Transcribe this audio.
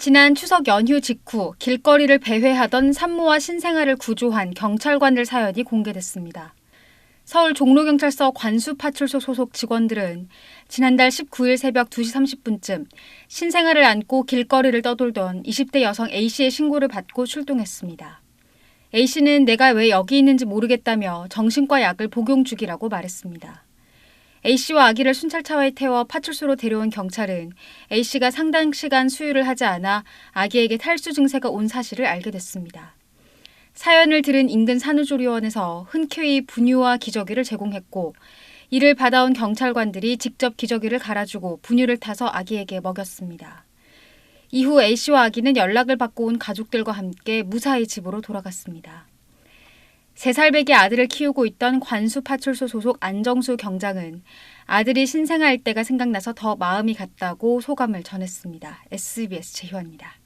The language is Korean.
지난 추석 연휴 직후 길거리를 배회하던 산모와 신생아를 구조한 경찰관들 사연이 공개됐습니다. 서울 종로경찰서 관수파출소 소속 직원들은 지난달 19일 새벽 2시 30분쯤 신생아를 안고 길거리를 떠돌던 20대 여성 A씨의 신고를 받고 출동했습니다. A씨는 내가 왜 여기 있는지 모르겠다며 정신과 약을 복용 중이라고 말했습니다. A씨와 아기를 순찰차에 태워 파출소로 데려온 경찰은 A씨가 상당 시간 수유를 하지 않아 아기에게 탈수 증세가 온 사실을 알게 됐습니다. 사연을 들은 인근 산후조리원에서 흔쾌히 분유와 기저귀를 제공했고 이를 받아온 경찰관들이 직접 기저귀를 갈아주고 분유를 타서 아기에게 먹였습니다. 이후 A씨와 아기는 연락을 받고 온 가족들과 함께 무사히 집으로 돌아갔습니다. 3살배기 아들을 키우고 있던 관수파출소 소속 안정수 경장은 아들이 신생아일 때가 생각나서 더 마음이 갔다고 소감을 전했습니다. SBS 제휴입니다.